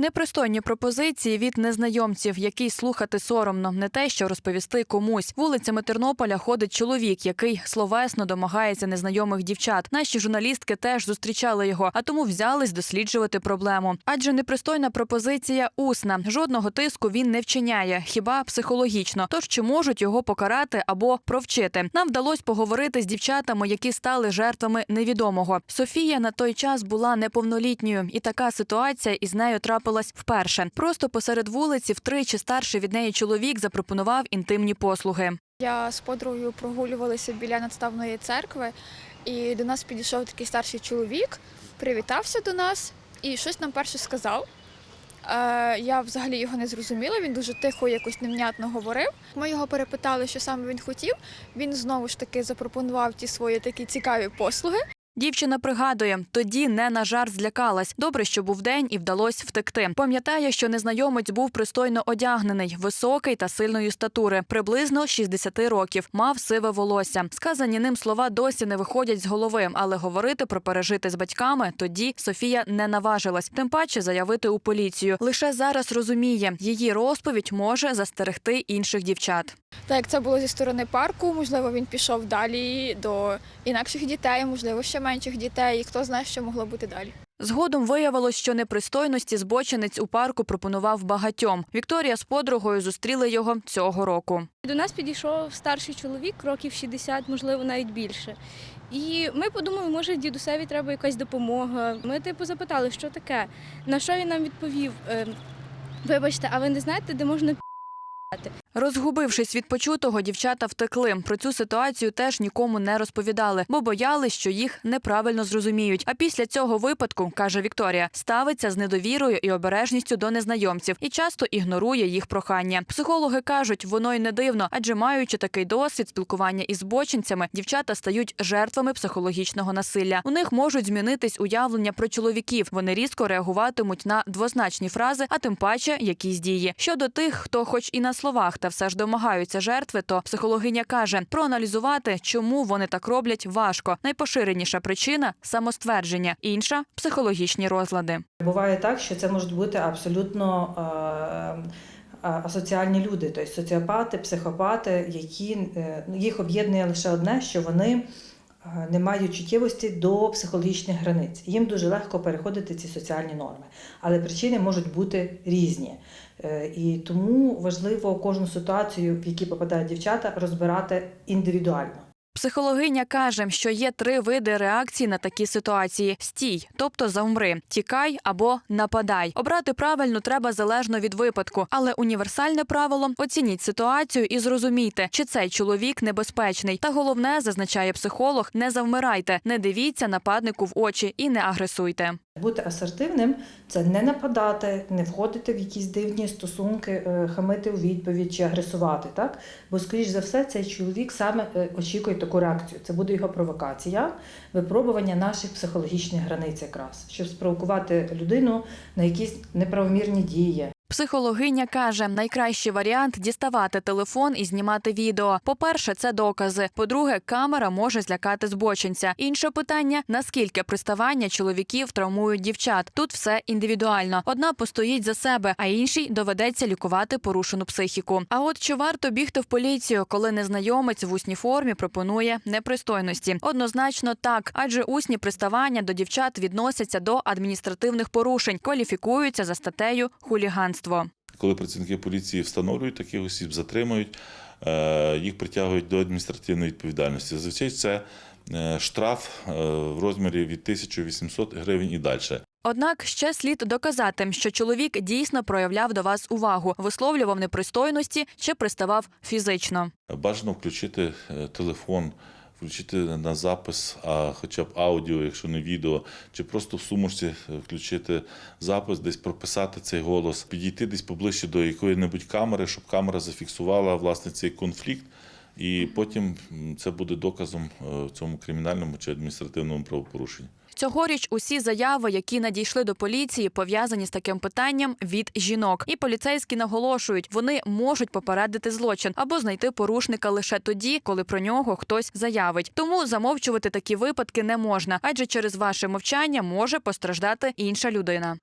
Непристойні пропозиції від незнайомців, які слухати соромно, не те, що розповісти комусь. Вулицями Тернополя ходить чоловік, який словесно домагається незнайомих дівчат. Наші журналістки теж зустрічали його, а тому взялись досліджувати проблему. Адже непристойна пропозиція усна. Жодного тиску він не вчиняє, хіба психологічно. Тож чи можуть його покарати або провчити? Нам вдалося поговорити з дівчатами, які стали жертвами невідомого. Софія на той час була неповнолітньою, і така ситуація із нею трапилась вперше. Просто посеред вулиці втричі старший від неї чоловік запропонував інтимні послуги. Я з подругою прогулювалися біля надставної церкви, і до нас підійшов такий старший чоловік, привітався до нас і щось нам перше сказав. Е, я взагалі його не зрозуміла, він дуже тихо, якось невнятно говорив. Ми його перепитали, що саме він хотів. Він знову ж таки запропонував ті свої такі цікаві послуги. Дівчина пригадує, тоді не на жарт злякалась. Добре, що був день і вдалося втекти. Пам'ятає, що незнайомець був пристойно одягнений, високий та сильної статури, приблизно 60 років, мав сиве волосся. Сказані ним слова досі не виходять з голови, але говорити про пережити з батьками тоді Софія не наважилась. Тим паче заявити у поліцію. Лише зараз розуміє, її розповідь може застерегти інших дівчат. Так як це було зі сторони парку, можливо, він пішов далі до інакших дітей, можливо, ще менших дітей, і хто знає, що могло бути далі. Згодом виявилось, що непристойності збочинець у парку пропонував багатьом. Вікторія з подругою зустріли його цього року. До нас підійшов старший чоловік, років 60, можливо, навіть більше. І ми подумали, може, дідусеві треба якась допомога. Ми типу запитали, що таке. На що він нам відповів? «Е, Вибачте, а ви не знаєте, де можна Розгубившись від почутого, дівчата втекли. Про цю ситуацію теж нікому не розповідали, бо боялись, що їх неправильно зрозуміють. А після цього випадку, каже Вікторія, ставиться з недовірою і обережністю до незнайомців і часто ігнорує їх прохання. Психологи кажуть, воно й не дивно, адже маючи такий досвід спілкування із збочинцями, дівчата стають жертвами психологічного насилля. У них можуть змінитись уявлення про чоловіків. Вони різко реагуватимуть на двозначні фрази, а тим паче якісь дії. Щодо тих, хто, хоч і на словах, та все ж домагаються жертви, то психологиня каже, проаналізувати, чому вони так роблять, важко. Найпоширеніша причина самоствердження, інша психологічні розлади. Буває так, що це можуть бути абсолютно е, е, асоціальні люди, тобто соціопати, психопати, які е, їх об'єднує лише одне, що вони не мають чуттєвості до психологічних границь. Їм дуже легко переходити ці соціальні норми, але причини можуть бути різні. Е, І тому важливо кожну ситуацію, в якій попадають дівчата, розбирати індивідуально. Психологиня каже, що є три види реакції на такі ситуації: стій, тобто завмри, тікай або нападай. Обрати правильно треба залежно від випадку, але універсальне правило оцініть ситуацію і зрозумійте, чи цей чоловік небезпечний. Та головне, зазначає психолог, не завмирайте, не дивіться нападнику в очі і не агресуйте. Бути асертивним це не нападати, не входити в якісь дивні стосунки, е, хамити у відповідь чи агресувати. Так? Бо, скоріш за все, цей чоловік саме е, очікує таку реакцію. Це буде його провокація, випробування наших психологічних границь, якраз, щоб спровокувати людину на якісь неправомірні дії. Психологиня каже, найкращий варіант діставати телефон і знімати відео. По-перше, це докази. По-друге, камера може злякати збочинця. Інше питання: наскільки приставання чоловіків травмують дівчат. Тут все індивідуально. Одна постоїть за себе, а іншій доведеться лікувати порушену психіку. А от чи варто бігти в поліцію, коли незнайомець в усній формі пропонує непристойності? Однозначно так, адже усні приставання до дівчат відносяться до адміністративних порушень, кваліфікуються за статтею хуліганство. Коли працівники поліції встановлюють таких осіб, затримують, е, їх притягують до адміністративної відповідальності. Зазвичай це е, штраф е, в розмірі від 1800 гривень і далі. Однак ще слід доказати, що чоловік дійсно проявляв до вас увагу, висловлював непристойності чи приставав фізично. Бажано включити телефон, включити на запис, а хоча б аудіо, якщо не відео, чи просто в сумочці е, включити запис, десь прописати цей голос, підійти десь поближче до якої-небудь камери, щоб камера зафіксувала власне цей конфлікт. І потім це буде доказом е, в цьому кримінальному чи адміністративному правопорушенні. Цьогоріч усі заяви, які надійшли до поліції, пов'язані з таким питанням від жінок. І поліцейські наголошують, вони можуть попередити злочин або знайти порушника лише тоді, коли про нього хтось заявить. Тому замовчувати такі випадки не можна, адже через ваше мовчання може постраждати інша людина.